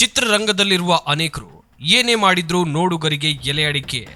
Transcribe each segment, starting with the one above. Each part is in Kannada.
ಚಿತ್ರರಂಗದಲ್ಲಿರುವ ಅನೇಕರು ಏನೇ ಮಾಡಿದ್ರು ನೋಡುಗರಿಗೆ ಎಲೆ ಅಡಿಕೆ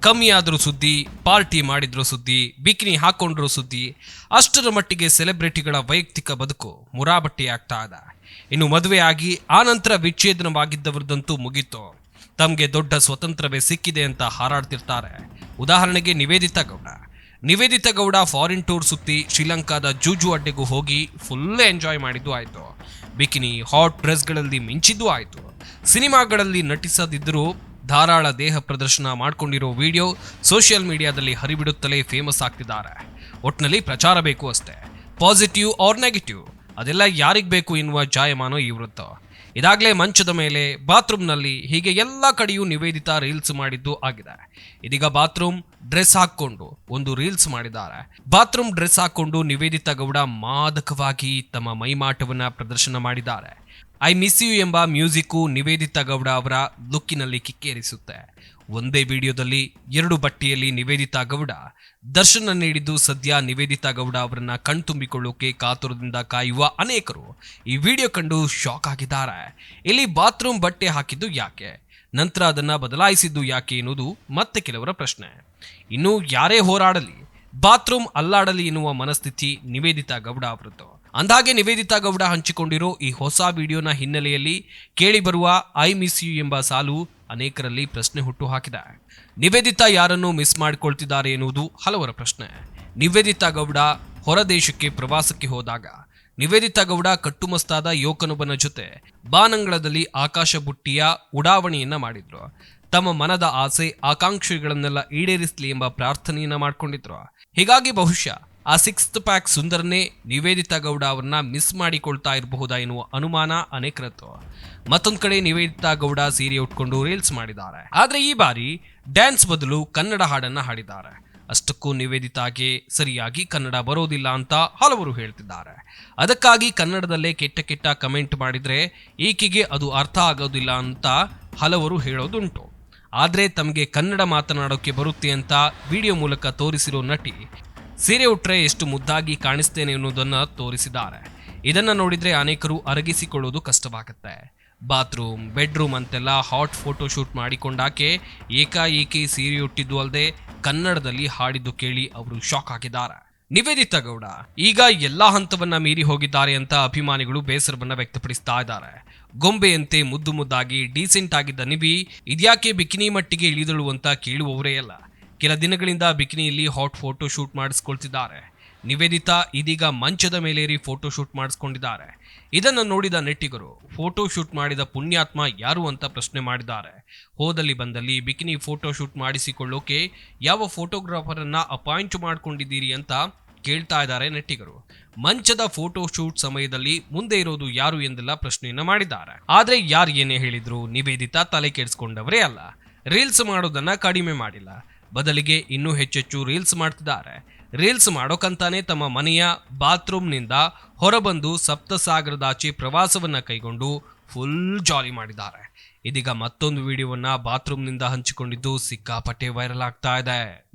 ಕಮ್ಮಿ ಆದರೂ ಸುದ್ದಿ, ಪಾರ್ಟಿ ಮಾಡಿದ್ರು ಸುದ್ದಿ, ಬಿಕಿನಿ ಹಾಕೊಂಡ್ರು ಸುದ್ದಿ, ಅಷ್ಟರ ಮಟ್ಟಿಗೆ ಸೆಲೆಬ್ರಿಟಿಗಳ ವೈಯಕ್ತಿಕ ಬದುಕು ಮುರಾಬಟ್ಟೆಯಾಗ್ತಾ ಇದೆ ಇನ್ನು ಮದುವೆಯಾಗಿ ಆನಂತರ ವಿಚ್ಛೇದನವಾಗಿದ್ದವರದಂತೂ ಮುಗೀತು. ತಮಗೆ ದೊಡ್ಡ ಸ್ವತಂತ್ರವೇ ಸಿಕ್ಕಿದೆ ಅಂತ ಹಾರಾಡ್ತಿರ್ತಾರೆ. ಉದಾಹರಣೆಗೆ ನಿವೇದಿತಾ ಗೌಡ. ನಿವೇದಿತಾ ಗೌಡ ಫಾರಿನ್ ಟೂರ್ ಸುತ್ತಿ ಶ್ರೀಲಂಕಾದ ಜೂಜು ಅಡ್ಡೆಗೂ ಹೋಗಿ ಫುಲ್ ಎಂಜಾಯ್ ಮಾಡಿದ್ದು ಆಯಿತು. ಬಿಕಿನಿ ಹಾಟ್ ಡ್ರೆಸ್ಗಳಲ್ಲಿ ಮಿಂಚಿದ್ದು ಆಯಿತು. ಸಿನಿಮಾಗಳಲ್ಲಿ ನಟಿಸದಿದ್ದರೂ ಧಾರಾಳ ದೇಹ ಪ್ರದರ್ಶನ ಮಾಡಿಕೊಂಡಿರೋ ವಿಡಿಯೋ ಸೋಷಿಯಲ್ ಮೀಡಿಯಾದಲ್ಲಿ ಹರಿಬಿಡುತ್ತಲೇ ಫೇಮಸ್ ಆಗ್ತಿದ್ದಾರೆ. ಒಟ್ನಲ್ಲಿ ಪ್ರಚಾರ ಬೇಕು ಅಷ್ಟೇ. ಪಾಸಿಟಿವ್ ಆರ್ ನೆಗೆಟಿವ್ ಅದೆಲ್ಲ ಯಾರಿಗೆ ಬೇಕು ಎನ್ನುವ ಜಾಯಮಾನ ಇವರದ್ದು ಇದಾಗಲೇ ಮಂಚದ ಮೇಲೆ ಬಾತ್ರೂಮ್ನಲ್ಲಿ ಹೀಗೆ ಎಲ್ಲ ಕಡೆಯೂ ನಿವೇದಿತಾ ರೀಲ್ಸ್ ಮಾಡಿದ್ದು ಆಗಿದ್ದಾರೆ. ಇದೀಗ ಬಾತ್ರೂಮ್ ಡ್ರೆಸ್ ಹಾಕ್ಕೊಂಡು ಒಂದು ರೀಲ್ಸ್ ಮಾಡಿದ್ದಾರೆ. ಬಾತ್ರೂಮ್ ಡ್ರೆಸ್ ಹಾಕ್ಕೊಂಡು ನಿವೇದಿತಾ ಗೌಡ ಮಾದಕವಾಗಿ ತಮ್ಮ ಮೈಮಾಟವನ್ನು ಪ್ರದರ್ಶನ ಮಾಡಿದ್ದಾರೆ. ಐ ಮಿಸ್ ಯು ಎಂಬ ಮ್ಯೂಸಿಕ್ಕು ನಿವೇದಿತಾ ಗೌಡ ಅವರ ಲುಕ್ಕಿನಲ್ಲಿ ಕಿಕ್ಕೇರಿಸುತ್ತೆ. ಒಂದೇ ವಿಡಿಯೋದಲ್ಲಿ ಎರಡು ಬಟ್ಟೆಯಲ್ಲಿ ನಿವೇದಿತಾ ಗೌಡ. ದರ್ಶನ ನೀಡಿದ್ದು ಸದ್ಯ ನಿವೇದಿತಾ ಗೌಡ ಅವರನ್ನ ಕಣ್ತುಂಬಿಕೊಳ್ಳೋಕೆ ಕಾತುರದಿಂದ ಕಾಯುವ ಅನೇಕರು ಈ ವಿಡಿಯೋ ಕಂಡು ಶಾಕ್ ಆಗಿದ್ದಾರೆ. ಇಲ್ಲಿ ಬಾತ್ರೂಮ್ ಬಟ್ಟೆ ಹಾಕಿದ್ದು ಯಾಕೆ? ನಂತರ ಅದನ್ನ ಬದಲಾಯಿಸಿದ್ದು ಯಾಕೆ ಎನ್ನುವುದು ಮತ್ತೆ ಕೆಲವರ ಪ್ರಶ್ನೆ. ಇನ್ನು ಯಾರೇ ಹೋರಾಡಲಿ, ಬಾತ್ರೂಮ್ ಅಲ್ಲಾಡಲಿ ಎನ್ನುವ ಮನಸ್ಥಿತಿ ನಿವೇದಿತಾ ಗೌಡ ಅವರದ್ದು. ಅಂದಾಗೆ ನಿವೇದಿತಾ ಗೌಡ ಹಂಚಿಕೊಂಡಿರೋ ಈ ಹೊಸ ವಿಡಿಯೋನ ಹಿನ್ನೆಲೆಯಲ್ಲಿ ಕೇಳಿಬರುವ ಐ ಮಿಸ್ ಯು ಎಂಬ ಸಾಲು ಅನೇಕರಲ್ಲಿ ಪ್ರಶ್ನೆ ಹುಟ್ಟು ಹಾಕಿದೆ ನಿವೇದಿತಾ ಯಾರನ್ನು ಮಿಸ್ ಮಾಡಿಕೊಳ್ತಿದ್ದಾರೆ ಎನ್ನುವುದು ಹಲವರ ಪ್ರಶ್ನೆ. ನಿವೇದಿತಾ ಗೌಡ ಹೊರದೇಶಕ್ಕೆ ಪ್ರವಾಸಕ್ಕೆ ಹೋದಾಗ ನಿವೇದಿತಾ ಗೌಡ ಕಟ್ಟುಮಸ್ತಾದ ಯುವಕನೊಬ್ಬನ ಜೊತೆ ಬಾನಂಗಳದಲ್ಲಿ ಆಕಾಶ ಬುಟ್ಟಿಯ ಉಡಾವಣೆಯನ್ನ ಮಾಡಿದ್ರು. ತಮ್ಮ ಮನದ ಆಸೆ, ಆಕಾಂಕ್ಷೆಗಳನ್ನೆಲ್ಲ ಈಡೇರಿಸಲಿ ಎಂಬ ಪ್ರಾರ್ಥನೆಯನ್ನ ಮಾಡ್ಕೊಂಡಿದ್ರು. ಹೀಗಾಗಿ ಬಹುಶಃ ಆ ಸಿಕ್ಸ್ತ್ ಪ್ಯಾಕ್ ಸುಂದರನೇ ನಿವೇದಿತಾ ಗೌಡ ಅವರನ್ನ ಮಿಸ್ ಮಾಡಿಕೊಳ್ತಾ ಇರಬಹುದಾ ಎನ್ನುವ ಅನುಮಾನ ಅನೇಕರತ್ವ ಮತ್ತೊಂದು ಕಡೆ ನಿವೇದಿತಾ ಗೌಡ ಸೀರೆ ಉಟ್ಕೊಂಡು ರೀಲ್ಸ್ ಮಾಡಿದ್ದಾರೆ. ಆದರೆ ಈ ಬಾರಿ ಡ್ಯಾನ್ಸ್ ಬದಲು ಕನ್ನಡ ಹಾಡನ್ನ ಹಾಡಿದ್ದಾರೆ. ಅಷ್ಟಕ್ಕೂ ನಿವೇದಿತಾಗೆ ಸರಿಯಾಗಿ ಕನ್ನಡ ಬರೋದಿಲ್ಲ ಅಂತ ಹಲವರು ಹೇಳ್ತಿದ್ದಾರೆ. ಅದಕ್ಕಾಗಿ ಕನ್ನಡದಲ್ಲೇ ಕೆಟ್ಟ ಕೆಟ್ಟ ಕಮೆಂಟ್ ಮಾಡಿದ್ರೆ ಈಕೆಗೆ ಅದು ಅರ್ಥ ಆಗೋದಿಲ್ಲ ಅಂತ ಹಲವರು ಹೇಳೋದುಂಟು. ಆದರೆ ತಮಗೆ ಕನ್ನಡ ಮಾತನಾಡೋಕೆ ಬರುತ್ತೆ ಅಂತ ವಿಡಿಯೋ ಮೂಲಕ ತೋರಿಸಿರೋ ನಟಿ ಸೀರೆ ಉಟ್ಟರೆ ಎಷ್ಟು ಮುದ್ದಾಗಿ ಕಾಣಿಸ್ತೇನೆ ಎನ್ನುವುದನ್ನು ತೋರಿಸಿದ್ದಾರೆ. ಇದನ್ನು ನೋಡಿದರೆ ಅನೇಕರು ಅರಗಿಸಿಕೊಳ್ಳೋದು ಕಷ್ಟವಾಗುತ್ತೆ. ಬಾತ್ರೂಮ್, ಬೆಡ್ರೂಮ್ ಅಂತೆಲ್ಲ ಹಾಟ್ ಫೋಟೋ ಶೂಟ್ ಮಾಡಿಕೊಂಡಾಕೆ ಏಕಾಏಕಿ ಸೀರೆ ಉಟ್ಟಿದ್ದು ಅಲ್ಲದೆ ಕನ್ನಡದಲ್ಲಿ ಹಾಡಿದ್ದು ಕೇಳಿ ಅವರು ಶಾಕ್ ಆಗಿದ್ದಾರೆ. ನಿವೇದಿತಾ ಗೌಡ, ಈಗ ಎಲ್ಲಾ ಹಂತವನ್ನ ಮೀರಿ ಹೋಗಿದ್ದಾರೆ ಅಂತ ಅಭಿಮಾನಿಗಳು ಬೇಸರವನ್ನ ವ್ಯಕ್ತಪಡಿಸ್ತಾ ಇದ್ದಾರೆ. ಗೊಂಬೆಯಂತೆ ಮುದ್ದು ಮುದ್ದಾಗಿ ಡೀಸೆಂಟ್ ಆಗಿದ್ದ ನಿವಿ ಇದ್ಯಾಕೆ ಬಿಕಿನಿ ಮಟ್ಟಿಗೆ ಇಳಿದಳು ಅಂತ ಕೇಳುವವರೇ ಅಲ್ಲ. ಕೆಲ ದಿನಗಳಿಂದ ಬಿಕಿನಿಯಲ್ಲಿ ಹಾಟ್ ಫೋಟೋ ಶೂಟ್ ಮಾಡಿಸ್ಕೊಳ್ತಿದ್ದಾರೆ. ನಿವೇದಿತಾ ಇದೀಗ ಮಂಚದ ಮೇಲೇರಿ ಫೋಟೋ ಶೂಟ್ ಮಾಡಿಸ್ಕೊಂಡಿದ್ದಾರೆ. ಇದನ್ನು ನೋಡಿದ ನೆಟ್ಟಿಗರು, ಫೋಟೋ ಶೂಟ್ ಮಾಡಿದ ಪುಣ್ಯಾತ್ಮ ಯಾರು ಅಂತ ಪ್ರಶ್ನೆ ಮಾಡಿದ್ದಾರೆ. ಹೋದಲ್ಲಿ ಬಂದಲ್ಲಿ ಬಿಕಿನಿ ಫೋಟೋ ಶೂಟ್ ಮಾಡಿಸಿಕೊಳ್ಳೋಕೆ ಯಾವ ಫೋಟೋಗ್ರಾಫರ್ ಅನ್ನ ಅಪಾಯಿಂಟ್ ಮಾಡ್ಕೊಂಡಿದ್ದೀರಿ ಅಂತ ಕೇಳ್ತಾ ಇದ್ದಾರೆ ನೆಟ್ಟಿಗರು. ಮಂಚದ ಫೋಟೋ ಶೂಟ್ ಸಮಯದಲ್ಲಿ ಮುಂದೆ ಇರೋದು ಯಾರು ಎಂದೆಲ್ಲ ಪ್ರಶ್ನೆಯನ್ನು ಮಾಡಿದ್ದಾರೆ. ಆದ್ರೆ ಯಾರು ಏನೇ ಹೇಳಿದ್ರು ನಿವೇದಿತಾ ತಲೆ ಕೆಡಿಸ್ಕೊಂಡವರೇ ಅಲ್ಲ. ರೀಲ್ಸ್ ಮಾಡೋದನ್ನ ಕಡಿಮೆ ಮಾಡಿಲ್ಲ. ಬದಲಿಗೆ ಇನ್ನೂ ಹೆಚ್ಚೆಚ್ಚು ರೀಲ್ಸ್ ಮಾಡ್ತಿದ್ದಾರೆ. ರೀಲ್ಸ್ ಮಾಡೋಕಂತಾನೆ ತಮ್ಮ ಮನೆಯ ಬಾತ್ರೂಮ್ನಿಂದ ಹೊರಬಂದು ಸಪ್ತಸಾಗರದಾಚೆ ಪ್ರವಾಸವನ್ನು ಕೈಗೊಂಡು ಫುಲ್ ಜಾಲಿ ಮಾಡಿದ್ದಾರೆ. ಇದೀಗ ಮತ್ತೊಂದು ವಿಡಿಯೋವನ್ನು ಬಾತ್ರೂಮ್ನಿಂದ ಹಂಚಿಕೊಂಡಿದ್ದು ಸಿಕ್ಕಾಪಟ್ಟೆ ವೈರಲ್ ಆಗ್ತಾ ಇದೆ.